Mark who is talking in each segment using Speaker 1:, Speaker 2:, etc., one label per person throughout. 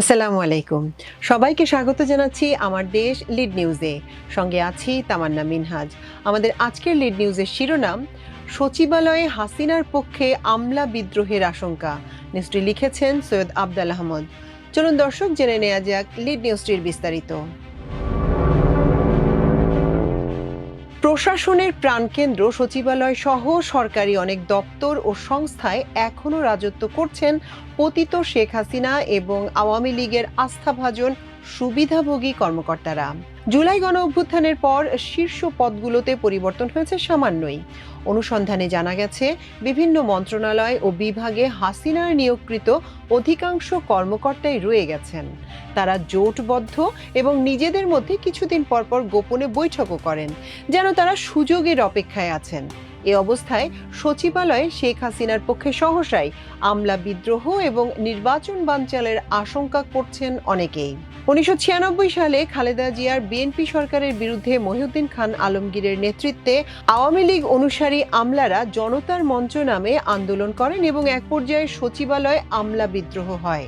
Speaker 1: আসসালামু আলাইকুম। সবাইকে স্বাগত জানাচ্ছি আমার দেশ লিড নিউজে। সঙ্গে আছি তামান্না মিনহাজ। আমাদের আজকের লিড নিউজের শিরোনাম, সচিবালয়ে হাসিনার পক্ষে আমলা বিদ্রোহের আশঙ্কা। নিউজটি লিখেছেন সৈয়দ আবদাল আহমদ। চলুন দর্শক জেনে নেওয়া যাক লিড নিউজটির বিস্তারিত। প্রশাসনের প্রাণকেন্দ্র, সচিবালয় সহ সরকারি অনেক দপ্তর ও সংস্থায় এখনও রাজত্ব করছেন পতিত শেখ হাসিনা এবং আওয়ামী লীগের আস্থাভাজন সুবিধাভোগী কর্মকর্তারা। জুলাই গণ অভ্যুত্থানের পর শীর্ষ পদগুলোতে পরিবর্তন হয়েছে সামান্যই। অনুসন্ধানে জানা গেছে, বিভিন্ন মন্ত্রণালয় ও বিভাগে হাসিনার নিয়োগকৃত অধিকাংশ কর্মকর্তাই রয়ে গেছেন। তারা জোটবদ্ধ এবং নিজেদের মধ্যে কিছুদিন পরপর গোপনে বৈঠকও করেন, যেন তারা সুযোগের অপেক্ষায় আছেন। এ অবস্থায় সচিবালয়ে শেখ হাসিনার পক্ষে সহসাই আমলা বিদ্রোহ এবং নির্বাচন বানচালের আশঙ্কা করছেন অনেকেই। উনিশশো ছিয়ানব্বই সালে খালেদা জিয়ার বিএনপি সরকারের বিরুদ্ধে মহিউদ্দিন খান আলমগীরের নেতৃত্বে আওয়ামী লীগ অনুসারী আমলারা জনতার মঞ্চ নামে আন্দোলন করেন এবং এক পর্যায়ে সচিবালয়ে আমলা বিদ্রোহ হয়।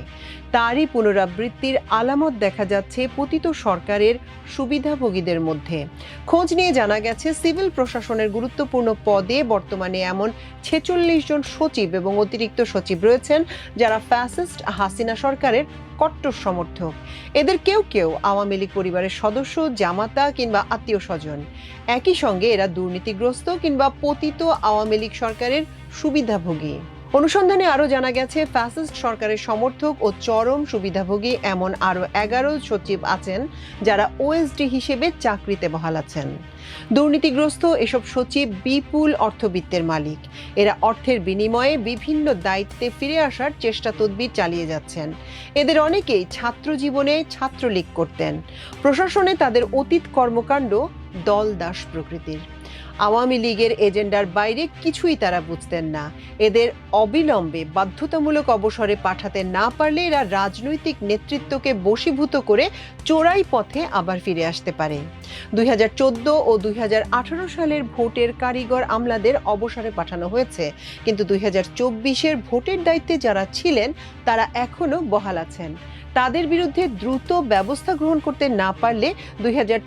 Speaker 1: তারই পুনরাবৃত্তির আলামত দেখা যাচ্ছে পতিত সরকারের সুবিধাভোগীদের মধ্যে। খোঁজ নিয়ে জানা গেছে, সিভিল প্রশাসনের গুরুত্বপূর্ণ পদে বর্তমানে এমন ছেচল্লিশ জন সচিব এবং অতিরিক্ত সচিব রয়েছেন যারা ফ্যাসিস্ট হাসিনা সরকারের কট্টর সমর্থক। এদের কেউ কেউ আওয়ামী লীগ পরিবারের সদস্য, জামাতা কিংবা আত্মীয় স্বজন একই সঙ্গে এরা দুর্নীতিগ্রস্ত কিংবা পতিত আওয়ামী লীগ সরকারের সুবিধাভোগী। অনুসন্ধানে আরও জানা গেছে, ফ্যাসিস্ট সরকারের সমর্থক ও চরম সুবিধাভোগী এমন আরও এগারো সচিব আছেন যারা ওএসডি হিসেবে চাকরিতে বহাল আছেন। দুর্নীতিগ্রস্ত এসব সচিব বিপুল অর্থবিত্তের মালিক। এরা অর্থের বিনিময়ে বিভিন্ন দায়িত্বে ফিরে আসার চেষ্টা তদবির চালিয়ে যাচ্ছেন। এদের অনেকেই ছাত্র জীবনে ছাত্রলীগ করতেন। প্রশাসনে তাদের অতীত কর্মকাণ্ড দল দাস প্রকৃতির। আওয়ামী লীগের এজেন্ডার বাইরে কিছুই তারা বুঝতেন না। এদের অবিলম্বে বাধ্যতামূলক অবসরে পাঠাতে না পারলে এরা রাজনৈতিক নেতৃত্বকে বশীভূত করে চোরাই পথে আবার ফিরে আসতে পারে। দুই হাজার চোদ্দ ও দুই হাজার আঠারো সালের ভোটের কারিগর আমলাদের অবসরে পাঠানো হয়েছে। কিন্তু দুই হাজার ভোটের দায়িত্বে যারা ছিলেন, তারা এখনও বহাল আছেন। তাদের বিরুদ্ধে দ্রুত ব্যবস্থা গ্রহণ করতে না পারলে দুই হাজার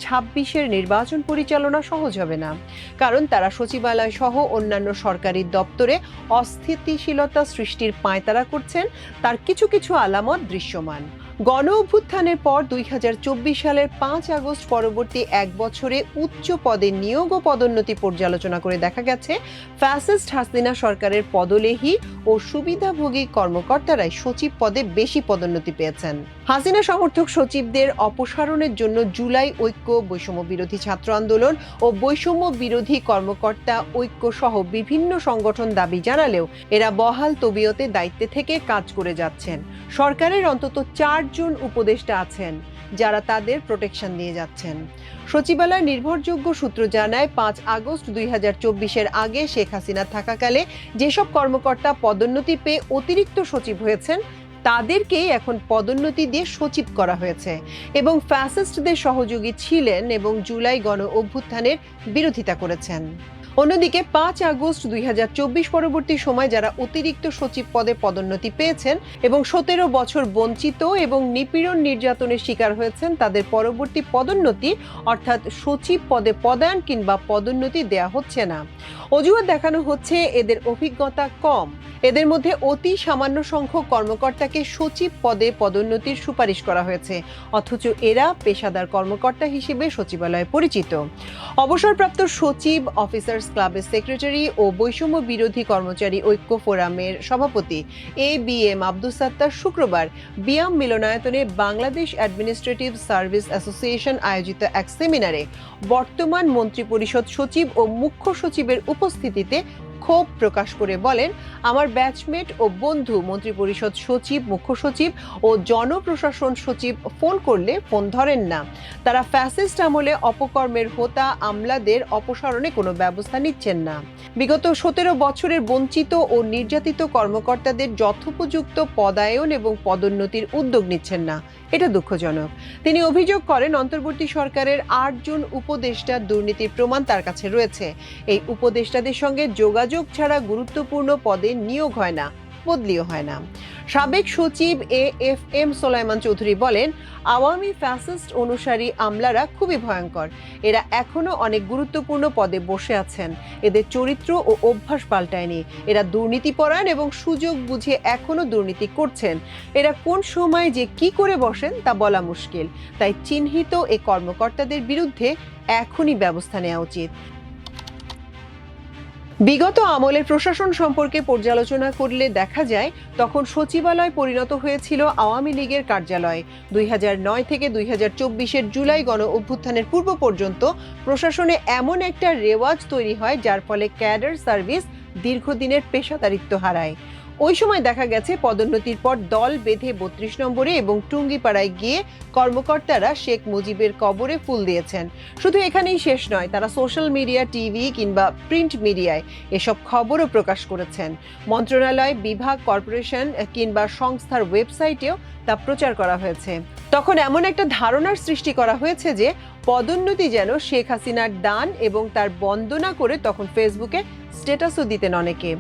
Speaker 1: নির্বাচন পরিচালনা সহজ হবে না। কারণ তারা সচিবালয় সহ অন্যান্য সরকারি দপ্তরে অস্থিতিশীলতা সৃষ্টির পায়তারা করছেন, তার কিছু কিছু আলামত দৃশ্যমান। গণ অভ্যুত্থানের পর দুই হাজার চব্বিশ সালের পাঁচ আগস্ট পরবর্তী এক বছরে উচ্চ পদে নিয়োগ ও পদোন্নতি পর্যালোচনা করে দেখা গেছে, ফ্যাসিস্ট হাসিনা সরকারের পদলেহী ও সুবিধাভোগী কর্মকর্তারাই সচিব পদে বেশি পদোন্নতি পেয়েছেন। হাসিনা সমর্থক সচিবদের অপসারণের জন্য জুলাই ঐক্য, বৈষম্য বিরোধী ছাত্র আন্দোলন ও বৈষম্য বিরোধী কর্মকর্তা ঐক্য সহ বিভিন্ন সংগঠন দাবি জানালেও এরা বহাল তবিয়তে দায়িত্বে থেকে কাজ করে যাচ্ছেন। সরকারের অন্তত চারজন উপদেষ্টা আছেন, যারা তাদের প্রোটেকশন দিয়ে যাচ্ছেন। সচিবালয় নির্ভরযোগ্য সূত্র জানায়, পাঁচ আগস্ট দুই হাজার চব্বিশের আগে শেখ হাসিনা থাকাকালে যেসব কর্মকর্তা পদোন্নতি পেয়ে অতিরিক্ত সচিব হয়েছেন, তাদেরকেই এখন পদোন্নতি দিয়ে সচিব করা হয়েছে এবং ফ্যাসিস্টদের সহযোগী ছিলেন এবং জুলাই গণ অভ্যুত্থানের বিরোধিতা করেছেন। অন্যদিকে পাঁচ আগস্ট দুই হাজার চব্বিশ পরবর্তী সময় যারা অতিরিক্ত সচিব পদে পদোন্নতি পেয়েছেন এবং সতেরো বছর বঞ্চিত এবং নিপীড়ন নির্যাতনের শিকার হয়েছেন, তাদের পরবর্তী পদোন্নতি, অর্থাৎ সচিব পদে পদায়ন কিংবা পদোন্নতি দেয়া হচ্ছে না। অজুহাত দেখানো হচ্ছে এদের অভিজ্ঞতা কম। এদের মধ্যে অতি সামান্য সংখ্যক কর্মকর্তাকে সচিব পদে পদোন্নতির সুপারিশ করা হয়েছে, অথচ এরা পেশাদার কর্মকর্তা হিসেবে সচিবালয়ে পরিচিত। অবসরপ্রাপ্ত সচিব অফিসার্স ক্লাবের সেক্রেটারি ও বৈষম্য বিরোধী কর্মচারী ঐক্য ফোরামের সভাপতি A B M Abdus Sattar শুক্রবার বিয়াম মিলনায়তনে বাংলাদেশ অ্যাডমিনিস্ট্রেটিভ সার্ভিস অ্যাসোসিয়েশন আয়োজিত এক সেমিনারে বর্তমান মন্ত্রিপরিষদ সচিব ও মুখ্য সচিবের উপস্থিতিতে ক্ষোভ প্রকাশ করে বলেন, আমার ব্যাচমেট ও বন্ধু মন্ত্রিপরিষদ সচিব, মুখ্য সচিব ও জনপ্রশাসন সচিব ফোন করলে ফোন ধরেন না। তারা ফ্যাসিস্ট আমলে অপকর্মের হোতা, আমলাদের অপসারণে কোনো ব্যবস্থা নিচ্ছেন না। বিগত সতেরো বছরের বঞ্চিত ও নির্যাতিত কর্মকর্তাদের যথোপযুক্ত পদায়ন এবং পদোন্নতির উদ্যোগ নিচ্ছেন না। এটা দুঃখজনক। তিনি অভিযোগ করেন, অন্তর্বর্তী সরকারের আটজন উপদেষ্টা দুর্নীতির প্রমাণ তার কাছে রয়েছে। এই উপদেষ্টাদের সঙ্গে যোগাযোগ ছাড়া গুরুত্বপূর্ণ পদে নিয়োগ হয় না, বদলিও হয় না। সাবেক সচিব A F M Solaiman Chowdhury বলেন, আওয়ামী ফ্যাসিস্ট অনুসারী আমলারা খুবই ভয়ঙ্কর। এরা এখনও অনেক গুরুত্বপূর্ণ পদে বসে আছেন। এদের চরিত্র ও অভ্যাস পাল্টায়নি। এরা দুর্নীতিপরায়ণ এবং সুযোগ বুঝে এখনও দুর্নীতি করছেন। এরা কোন সময় যে কি করে বসেন তা বলা মুশকিল। তাই চিহ্নিত এ কর্মকর্তাদের বিরুদ্ধে এখনই ব্যবস্থা নেওয়া উচিত। বিগত আমলের প্রশাসন সম্পর্কে পর্যালোচনা করলে দেখা যায়, তখন সচিবালয় পরিণত হয়েছিল আওয়ামী লীগের কার্যালয়। দুই থেকে দুই হাজার জুলাই গণ অভ্যুত্থানের পূর্ব পর্যন্ত প্রশাসনে এমন একটা রেওয়াজ তৈরি হয়, যার ফলে ক্যাডার সার্ভিস দীর্ঘদিনের পেশাদারিত্ব হারায়। ওই সময় দেখা গেছে পদোন্নতির পর দল বেঁধে বত্রিশ নম্বরে এবং টুঙ্গিপাড়ায় গিয়ে কর্মকর্তারা শেখ মুজিবের কবরে ফুল দিয়েছেন। শুধু এখানেই শেষ নয়, তারা সোশ্যাল মিডিয়া, টিভি কিংবা প্রিন্ট মিডিয়ায় এসব খবরও প্রকাশ করেছেন। মন্ত্রণালয়, বিভাগ কর্পোরেশন কিংবা সংস্থার ওয়েবসাইটেও তা প্রচার করা হয়েছে। তখন এমন একটা ধারণার সৃষ্টি করা হয়েছে যে পদোন্নতি যেন শেখ হাসিনার দান এবং তার বন্দনা করে তখন ফেসবুকে স্ট্যাটাসও দিতেন অনেকে।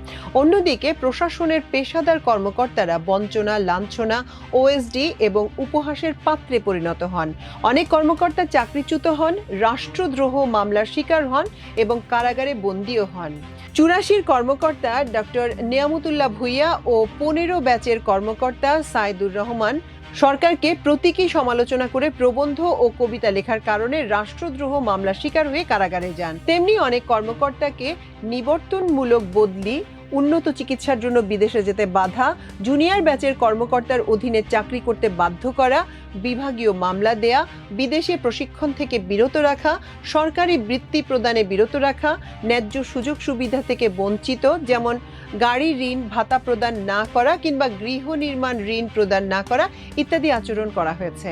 Speaker 1: অন্যদিকে প্রশাসনের পেশাদার কর্মকর্তারা বঞ্চনা, লাঞ্ছনা ওএসডি এবং উপহাসের পাত্রে পরিণত হন। অনেক কর্মকর্তা চাকরিচ্যুত হন, রাষ্ট্রদ্রোহ মামলার শিকার হন এবং কারাগারে বন্দীও হন। চুরাশির কর্মকর্তা ডক্টর নিয়ামতুল্লাহ ভুইয়া ও পনেরো ব্যাচের কর্মকর্তা সাইদুর রহমান সরকারকে প্রতীকী সমালোচনা করে প্রবন্ধ ও কবিতা লেখার কারণে রাষ্ট্রদ্রোহ মামলা শিকার হয়ে কারাগারে যান। তেমনি অনেক কর্মকর্তাকে নিবর্তনমূলক বদলি উন্নত চিকিৎসার জন্য বিদেশে যেতে বাধা, জুনিয়র ব্যাচের কর্মকর্তার অধীনে চাকরি করতে বাধ্য করা, বিভাগীয় মামলা দেয়া, বিদেশে প্রশিক্ষণ থেকে বিরত রাখা, সরকারি বৃত্তি প্রদানে বিরত রাখা, ন্যায্য সুযোগ সুবিধা থেকে বঞ্চিত, যেমন গাড়ি ঋণ, ভাতা প্রদান না করা কিংবা গৃহ নির্মাণ ঋণ প্রদান না করা ইত্যাদি আচরণ করা হয়েছে।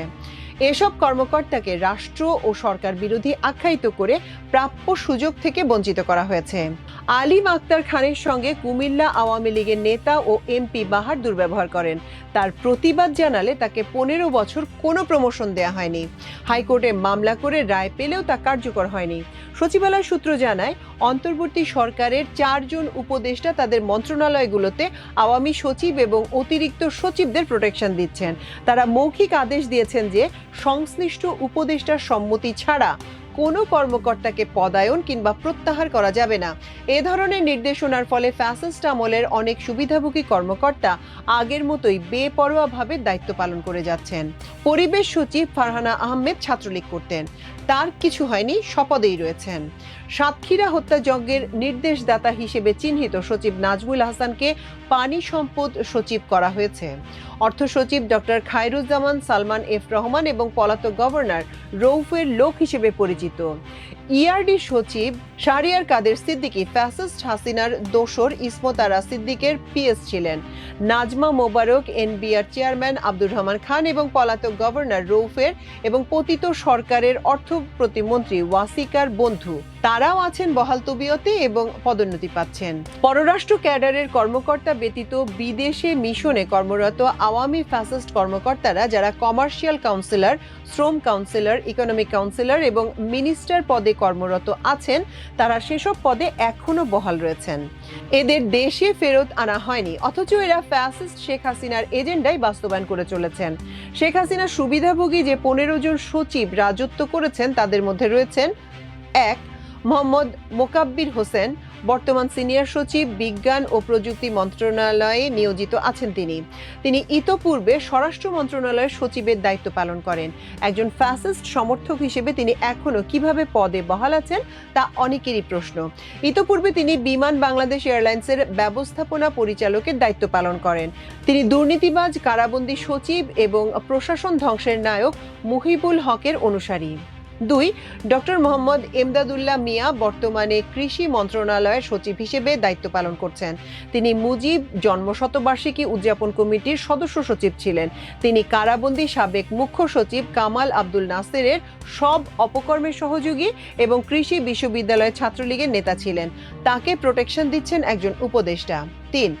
Speaker 1: এসব কর্মকর্তাকে রাষ্ট্র ও সরকার বিরোধী আখ্যায়িত করে প্রাপ্য সুযোগ থেকে বঞ্চিত করা হয়েছে। আলিম আক্তার খানের সঙ্গে কুমিল্লা আওয়ামী লীগের নেতা ও এমপি বাহার দুর্ব্যবহার করেন। তার প্রতিবাদ জানালে তাকে পনেরো বছর কোনো প্রমোশন দেয়া হয়নি। হাইকোর্টে মামলা করে রায় পেলেও তা কার্যকর হয়নি। সচিবালয় সূত্র জানায়, অন্তর্বর্তী সরকারের চারজন উপদেষ্টা তাদের মন্ত্রণালয়গুলোতে আওয়ামী সচিব এবং অতিরিক্ত সচিবদের প্রোটেকশন দিচ্ছেন। তারা মৌখিক আদেশ দিয়েছেন যে সংশ্লিষ্ট উপদেষ্টার সম্মতি ছাড়া কোনো কর্মকর্তাকে পদায়ন কিংবা প্রত্যাহার করা যাবে না। এ ধরনের নির্দেশনার ফলে ফ্যাসিস্ট আমলের অনেক সুবিধাভোগী কর্মকর্তা আগের মতোই বেপরোয়াভাবে দায়িত্ব পালন করে যাচ্ছেন। পরিবেশ সচিব ফারহানা আহমেদ ছাত্রলীগ করতেন। তার কিছু হয়নি, শপথেই রয়েছেন। সাতক্ষীরা হত্যাযজ্ঞের নির্দেশদাতা হিসেবে চিহ্নিত সচিব নাজমুল হাসানকে পানি সম্পদ সচিব করা হয়েছে। অর্থ সচিব ডক্টর খায়রুজ্জামান সালমান এফ রহমান এবং পলাতক গভর্নর রৌফের লোক হিসেবে পরিচিত। ইআরডি সচিব শারিয়ার কাদের সিদ্দিকি, ফ্যাসিস্ট হাসিনার দোসর ইসমতারা সিদ্দিকের পিএস ছিলেন। নাজমা মোবারক এনবিআর চেয়ারম্যান আব্দুর রহমান খান এবং পলাতক গভর্নর রৌফের এবং পতিত সরকারের অর্থ প্রতিমন্ত্রী ওয়াসিকার বন্ধু। তারাও আছেন বহাল তবিয়তে এবং পদোন্নতি পাচ্ছেন। পররাষ্ট্র ক্যাডারের কর্মকর্তা ব্যতীত বিদেশে মিশনে কর্মরত আওয়ামী ফ্যাসিস্ট কর্মকর্তারা, যারা কমার্শিয়াল কাউন্সিলর, শ্রম কাউন্সিলর, ইকোনমিক কাউন্সিলর এবং মিনিস্টার পদে কর্মরত আছেন, তারা সেসব পদে এখনও বহাল রয়েছেন। এদের দেশে ফেরত আনা হয়নি, অথচ এরা ফ্যাসিস্ট শেখ হাসিনার এজেন্ডাই বাস্তবায়ন করে চলেছেন। শেখ হাসিনার সুবিধাভোগী যে পনেরো জন সচিব রাজত্ব করেছেন, তাদের মধ্যে রয়েছেন এক মোহাম্মদ মোকাব্বির হোসেন, বর্তমান সিনিয়র সচিব, বিজ্ঞান ও প্রযুক্তি মন্ত্রণালয়ে নিয়োজিত আছেন তিনি। তিনি ইতোপূর্বে স্বরাষ্ট্র মন্ত্রণালয়ের সচিবের দায়িত্ব পালন করেন। একজন ফ্যাসিস্ট সমর্থক হিসেবে তিনি এখনও কীভাবে পদে বহাল আছেন, তা অনেকেরই প্রশ্ন। ইতোপূর্বে তিনি বিমান বাংলাদেশ এয়ারলাইন্সের ব্যবস্থাপনা পরিচালকের দায়িত্ব পালন করেন। তিনি দুর্নীতিবাজ কারাবন্দী সচিব এবং প্রশাসন ধ্বংসের নায়ক মুহিবুল হকের অনুসারী। দুই, ডক্টর মোহাম্মদ এমদাদুল্লাহ মিয়া বর্তমানে কৃষি মন্ত্রণালয়ের সচিব হিসেবে দায়িত্ব পালন করছেন। তিনি মুজিব জন্মশতবার্ষিকী উদযাপন কমিটির সদস্য সচিব ছিলেন। তিনি কারাবন্দী সাবেক মুখ্য সচিব কামাল আব্দুল নাসেরের সব অপকর্মের সহযোগী এবং কৃষি বিশ্ববিদ্যালয়ের ছাত্রলীগের নেতা ছিলেন। তাকে প্রোটেকশন দিচ্ছেন একজন উপদেষ্টা। তিন,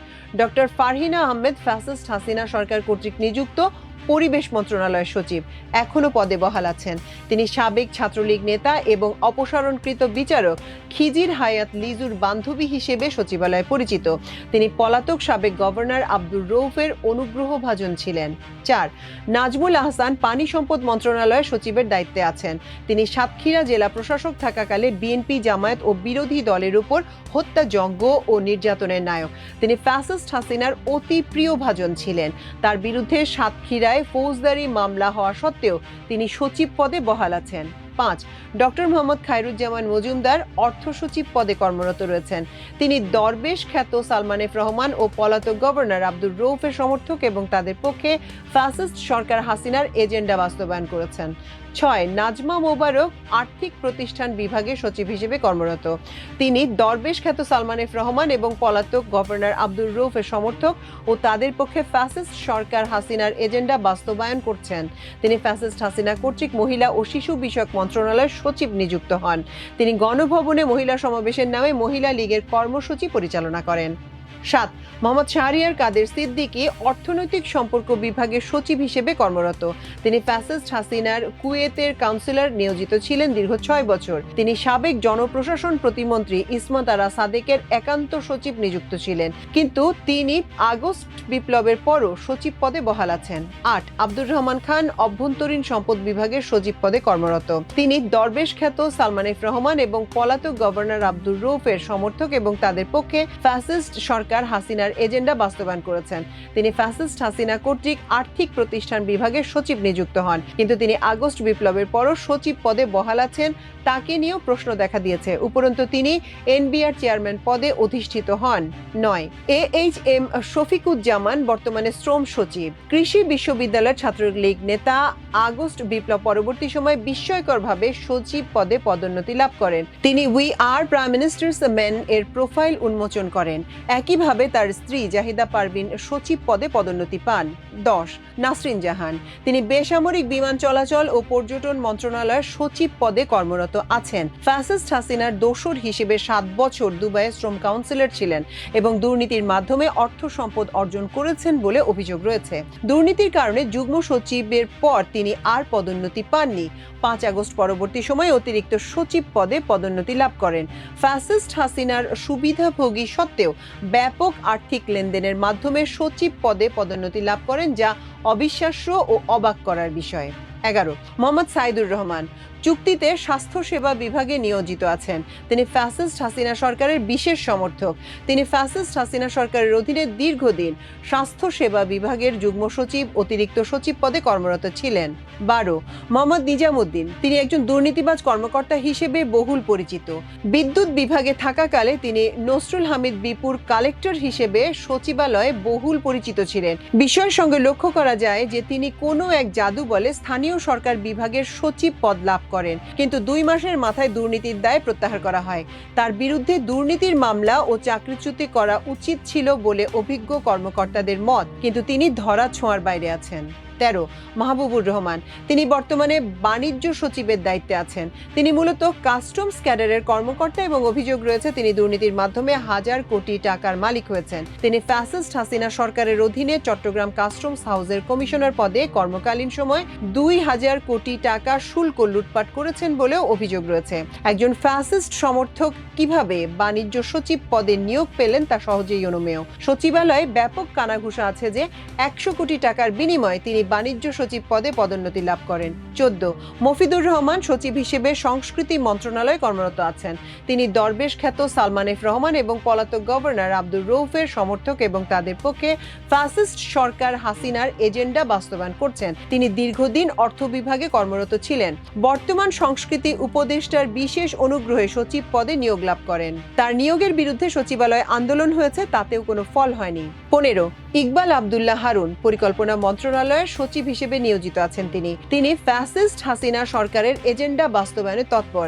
Speaker 1: ডক্টর ফারহিনা আহমেদ ফ্যাসিস্ট হাসিনা সরকার কর্তৃক নিযুক্ত পরিবেশ মন্ত্রণালয়ের সচিব এখনও পদে বহাল আছেন। তিনি সাবেক ছাত্রলীগ নেতা এবং অপসারণকৃত বিচারক খিজির হায়াত লিজুর বান্ধবী হিসেবে সচিবালয়ে পরিচিত। তিনি পলাতক সাবেক গভর্নর আব্দুর রৌফের অনুগ্রহভাজন ছিলেন। চার, নাজমুল আহসান পানি সম্পদ মন্ত্রণালয়ের সচিবের দায়িত্বে আছেন। তিনি সাতক্ষীরা জেলা প্রশাসক থাকাকালে বিএনপি জামায়াত ও বিরোধী দলের উপর হত্যাযজ্ঞ ও নির্যাতনের নায়ক। তিনি ফ্যাসিস্ট হাসিনার অতি প্রিয় ভাজন ছিলেন। তার বিরুদ্ধে সাতক্ষীরায় ফৌজদারি মামলা হওয়া সত্ত্বেও তিনি সচিব পদে বহাল আছেন। পাঁচ। ডক্টর মোহাম্মদ খায়রুজ্জামান মজুমদার অর্থ সচিব পদে কর্মরত রয়েছেন। তিনি দরবেশ খ্যাত সালমান এফ রহমান ও পলাতক গভর্নর আব্দুর রৌফের সমর্থক এবং তাদের পক্ষে ফ্যাসিস্ট সরকার হাসিনার এজেন্ডা বাস্তবায়ন করেছেন। ছয়, নাজমা মোবারক আর্থিক প্রতিষ্ঠান বিভাগের সচিব হিসেবে কর্মরত। তিনি দরবেশ খ্যাত সালমান এফ রহমান এবং পলাতক গভর্নর আব্দুর রৌফের সমর্থক ও তাদের পক্ষে ফ্যাসিস্ট সরকার হাসিনার এজেন্ডা বাস্তবায়ন করছেন। তিনি ফ্যাসিস্ট হাসিনা কর্তৃক মহিলা ও শিশু বিষয়ক মন্ত্রণালয়ের সচিব নিযুক্ত হন। তিনি গণভবনে মহিলা সমাবেশের নামে মহিলা লীগের কর্মসূচি পরিচালনা করেন। সাত, মোহাম্মদ শাহরিয়ার কাদের সিদ্দিকী অর্থনৈতিক সম্পর্ক বিভাগের সচিব হিসেবে কর্মরত। তিনি ফ্যাসিস্ট হাসিনার কুয়েতের কাউন্সিলর নিয়োজিত ছিলেন দীর্ঘ ছয় বছর। তিনি সাবেক জনপ্রশাসন প্রতিমন্ত্রী ইসমত আরা সাদেকের একান্ত সচিব নিযুক্ত ছিলেন। কিন্তু তিনি আগস্ট বিপ্লবের পরও সচিব পদে বহাল আছেন। আট, আব্দুর রহমান খান অভ্যন্তরীণ সম্পদ বিভাগের সচিব পদে কর্মরত। তিনি দরবেশ খ্যাত সালমান রহমান এবং পলাতক গভর্নর আব্দুর রৌফের সমর্থক এবং তাদের পক্ষে ফ্যাসিস্ট সরকার হাসিনার এজেন্ডা বাস্তবায়ন করেছেন। তিনি ফ্যাসিস্ট হাসিনা কর্তৃক আর্থিক প্রতিষ্ঠান বিভাগের সচিব নিযুক্ত হন। কিন্তু তিনি আগস্ট বিপ্লবের পরও সচিব পদে বহাল আছেন, তাকে নিয়েও প্রশ্ন দেখা দিয়েছে। উপরন্তু তিনি এনবিআর চেয়ারম্যান পদে অধিষ্ঠিত হন। নয় এ এইচ এম শফিকুজ্জামান বর্তমানে শ্রম সচিব। কৃষি বিশ্ববিদ্যালয়ের ছাত্রলীগ নেতা আগস্ট বিপ্লব পরবর্তী সময় বিস্ময়করভাবে সচিব পদে পদোন্নতি লাভ করেন। তিনি we are prime minister's men এর প্রোফাইল উন্মোচন করেন। একইভাবে তার স্ত্রী জাহিদা পারভিন সচিব পদে পদোন্নতি পান। দশ, নাসরিন জাহান। তিনি বেসামরিক বিমান চলাচল ও পর্যটন মন্ত্রণালয়ের সচিব পদে কর্মরত আছেন। ফ্যাসিস্ট হাসিনার দোসর হিসেবে সাত বছর দুবাইয়ে শ্রম কাউন্সিলর ছিলেন এবং দুর্নীতির মাধ্যমে অর্থ সম্পদ অর্জন করেছেন বলে অভিযোগ রয়েছে। দুর্নীতির কারণে যুগ্ম সচিবের পর তিনি আর পদোন্নতি পাননি। পাঁচ আগস্ট পরবর্তী সময়ে অতিরিক্ত সচিব পদে পদোন্নতি লাভ করেন। ফ্যাসিস্ট হাসিনার সুবিধাভোগী সত্ত্বেও ব্যাপক আর্থিক লেনদেনের মাধ্যমে সচিব পদে পদোন্নতি লাভ করেন, যা অবিশ্বাস্য ও অবাক করার বিষয়। এগারো, মোহাম্মদ সাইদুর রহমান চুক্তিতে স্বাস্থ্যসেবা বিভাগে নিয়োজিত আছেন। তিনি ফ্যাসিস্ট হাসিনা সরকারের বিশেষ সমর্থক। তিনি ফ্যাসিস্ট হাসিনা সরকারের অধীনে দীর্ঘদিন স্বাস্থ্যসেবা বিভাগের যুগ্ম সচিব, অতিরিক্ত সচিব পদে কর্মরত ছিলেন। বারো, মোহাম্মদ নিজামুদ্দিন। তিনি একজন দুর্নীতিবাজ কর্মকর্তা হিসেবে বহুল পরিচিত। বিদ্যুৎ বিভাগে থাকাকালে তিনি নসরুল হামিদ বিপুর কালেক্টর হিসেবে সচিবালয়ে বহুল পরিচিত ছিলেন। বিষয়ের সঙ্গে লক্ষ্য করা যায় যে, তিনি কোনো এক জাদু বলে স্থানীয় সরকার বিভাগের সচিব পদ লাভ করেন। কিন্তু দুই মাসের মাথায় দুর্নীতির দায় প্রত্যাহার করা হয়। তার বিরুদ্ধে দুর্নীতির মামলা ও চাকরিচ্যুতি করা উচিত ছিল বলে অভিজ্ঞ কর্মকর্তাদের মত। কিন্তু তিনি ধরা ছোঁয়ার বাইরে আছেন। তেরো, মাহবুবুর রহমান। তিনি বর্তমানে বাণিজ্য সচিবের দায়িত্বে আছেন। তিনি মূলত কাস্টমস ক্যাডারের কর্মকর্তা এবং অভিযোগ রয়েছে, তিনি দুর্নীতির মাধ্যমে হাজার কোটি টাকার মালিক হয়েছেন। তিনি ফ্যাসিস্ট হাসিনা সরকারের অধীনে চট্টগ্রাম কাস্টমস হাউসের কমিশনার পদে কর্মকালীন সময় দুই হাজার কোটি টাকা শুল্ক লুটপাট করেছেন বলেও অভিযোগ রয়েছে। একজন ফ্যাসিস্ট সমর্থক কীভাবে বাণিজ্য সচিব পদে নিয়োগ পেলেন তা সহজেই অনুমেয়। সচিবালয়ে ব্যাপক কানাঘুষা আছে যে একশো কোটি টাকার বিনিময়ে তিনি বাণিজ্য সচিব পদে পদোন্নতি লাভ করেন। চোদ্দ, মফিদুর রহমান সচিব হিসেবে সংস্কৃতি মন্ত্রণালয়ে কর্মরত আছেন। তিনি দরবেশ খ্যাত সালমান এফ রহমান এবং পলাতক গভর্নর আব্দুর রৌফের সমর্থক এবং তাদের পক্ষে ফ্যাসিস্ট সরকার হাসিনার এজেন্ডা বাস্তবায়ন করছেন। তিনি দীর্ঘদিন অর্থ বিভাগে কর্মরত ছিলেন। বর্তমান সংস্কৃতি উপদেষ্টার বিশেষ অনুগ্রহে সচিব পদে নিয়োগ লাভ করেন। তার নিয়োগের বিরুদ্ধে সচিবালয়ে আন্দোলন হয়েছে, তাতেও কোনো ফল হয়নি। পনেরো ইকবাল আবদুল্লাহ হারুন পরিকল্পনা মন্ত্রণালয়ের সচিব হিসেবে নিয়োজিত আছেন তিনি। তিনি ফ্যাসিস্ট হাসিনা সরকারের এজেন্ডা বাস্তবায়নে তৎপর।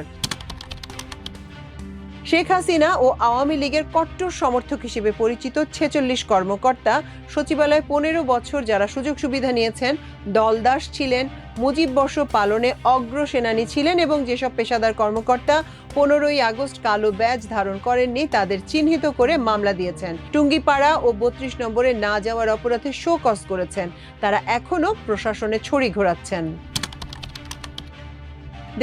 Speaker 1: শেখ হাসিনা ও আওয়ামী লীগের কট্টর সমর্থক হিসেবে পরিচিত ছেচল্লিশ কর্মকর্তা সচিবালয়ে পনেরো বছর যারা সুযোগ সুবিধা নিয়েছেন, দলদাস ছিলেন মুজিব বর্ষ পালনে অগ্রসেনানী ছিলেন এবং যেসব পেশাদার কর্মকর্তা পনেরোই আগস্ট কালো ব্যাজ ধারণ করেননি, তাদের চিহ্নিত করে মামলা দিয়েছেন। টুঙ্গিপাড়া ও বত্রিশ নম্বরে না যাওয়ার অপরাধে শোকস করেছেন। তারা এখনও প্রশাসনে ছড়ি ঘোরাচ্ছেন।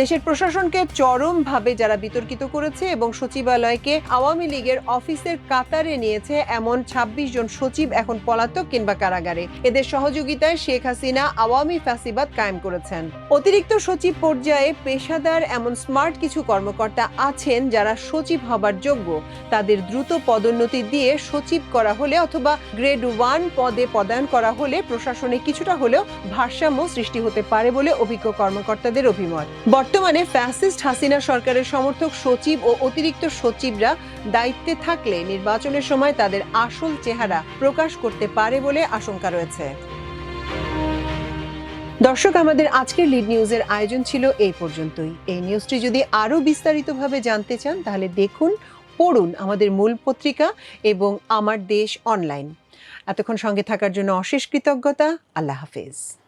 Speaker 1: দেশের প্রশাসনকে চরমভাবে যারা বিতর্কিত করেছে এবং সচিবালয়কে আওয়ামী লীগের অফিসের কাতারে নিয়েছে এমন ২৬ জন সচিব এখন পলাতক কিংবা কারাগারে। এদের সহযোগিতায় শেখ হাসিনা আওয়ামী ফ্যাসিবাদ কায়েম করেছেন। অতিরিক্ত সচিব পর্যায়ে পেশাদার এমন স্মার্ট কিছু কর্মকর্তা আছেন যারা সচিব হবার যোগ্য। তাদের দ্রুত পদোন্নতি দিয়ে সচিব করা হলে অথবা গ্রেড ওয়ান পদে পদায়ন করা হলে প্রশাসনে কিছুটা হলেও ভারসাম্য সৃষ্টি হতে পারে বলে অভিজ্ঞ কর্মকর্তাদের অভিমত। বর্তমানে ফ্যাসিস্ট হাসিনা সরকারের সমর্থক সচিব ও অতিরিক্ত সচিবরা দায়িত্বে থাকলে নির্বাচনের সময় তাদের আসল চেহারা প্রকাশ করতে পারে বলে আশঙ্কা রয়েছে। দর্শক, আমাদের আজকের লিড নিউজের আয়োজন ছিল এই পর্যন্তই। এই নিউজটি যদি আরও বিস্তারিতভাবে জানতে চান, তাহলে দেখুন, পড়ুন আমাদের মূল পত্রিকা এবং আমার দেশ অনলাইন। এতক্ষণ সঙ্গে থাকার জন্য অশেষ কৃতজ্ঞতা। আল্লাহ হাফেজ।